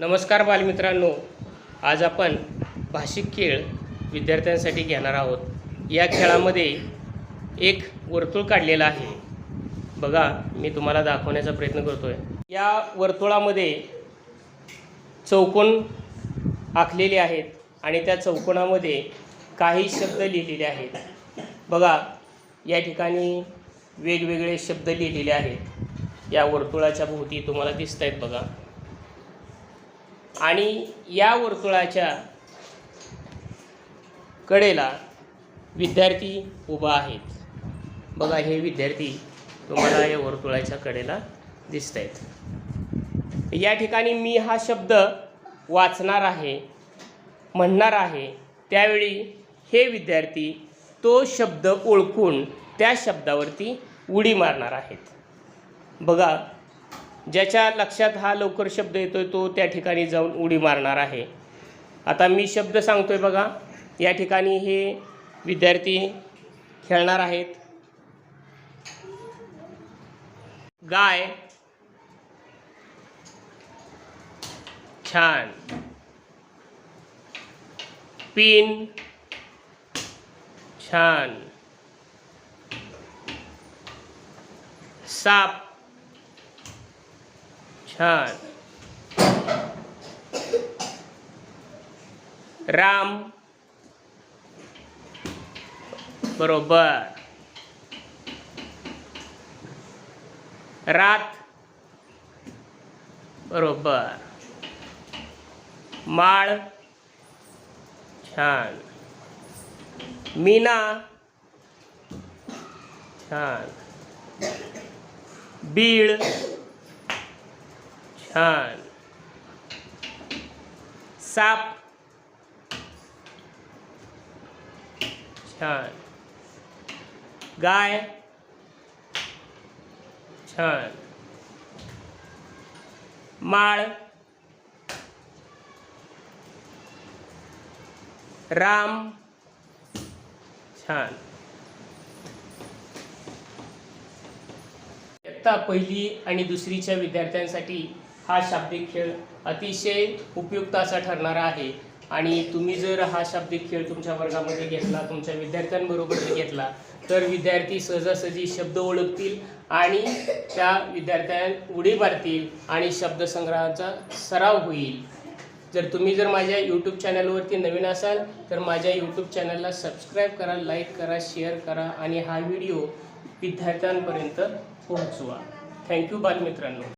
नमस्कार बालमित्रांनो. आज आपण भाषिक खेळ विद्यार्थ्यांसाठी घेणार आहोत. या खेळामध्ये एक वर्तुळ काढलेलं आहे. बघा मी तुम्हाला दाखवण्याचा प्रयत्न करतो आहे या वर्तुळामध्ये चौकोन आखलेले आहेत आणि त्या चौकोनामध्ये काही शब्द लिहिलेले आहेत. बघा या ठिकाणी वेगवेगळे शब्द लिहिलेले आहेत. या वर्तुळाच्या भोवती तुम्हाला दिसत आहेत बघा. आणि या वर्तुळाच्या कडेला विद्यार्थी उभा आहेत. बघा हे विद्यार्थी तुम्हाला या वर्तुळाच्या कडेला दिसत आहेत या ठिकाणी मी हा शब्द वाचणार आहे म्हणणार आहे. त्यावेळी हे विद्यार्थी तो शब्द ओळखून त्या शब्दावरती उडी मारणार आहेत. बघा ज्याच्या लक्षात हा लवकर शब्द येतोय तो त्या ठिकाणी जाऊन उडी मारणार आहे. आता मी शब्द सांगतो आहे बघा. या ठिकाणी हे विद्यार्थी खेळणार आहेत. गाय. छान. पिन. छान. साप. छान. राम. बरोबर. रात. बरोबर. माळ. छान. मीना. छान. बीळ. छान साप छान गाय छान माळ राम छान इयत्ता पहिली आणि दुसरीच्या विद्यार्थ्यांसाठी हा शाब्दिक खेळ अतिशय उपयुक्त असा ठरणारा आहे. आणि तुम्ही जर हा शाब्दिक खेळ तुमच्या वर्गामध्ये घेतला तुमच्या विद्यार्थ्यांबरोबर जर घेतला तर विद्यार्थी सहजासहजी शब्द ओळखतील आणि त्या विद्यार्थ्यां उडी मारतील आणि शब्दसंग्रहाचा सराव होईल. जर तुम्ही जर माझ्या यूट्यूब चॅनलवरती नवीन असाल तर माझ्या यूट्यूब चॅनलला सबस्क्राईब करा लाईक करा शेअर करा आणि हा व्हिडिओ विद्यार्थ्यांपर्यंत पोहोचवा. थँक्यू बालमित्रांनो.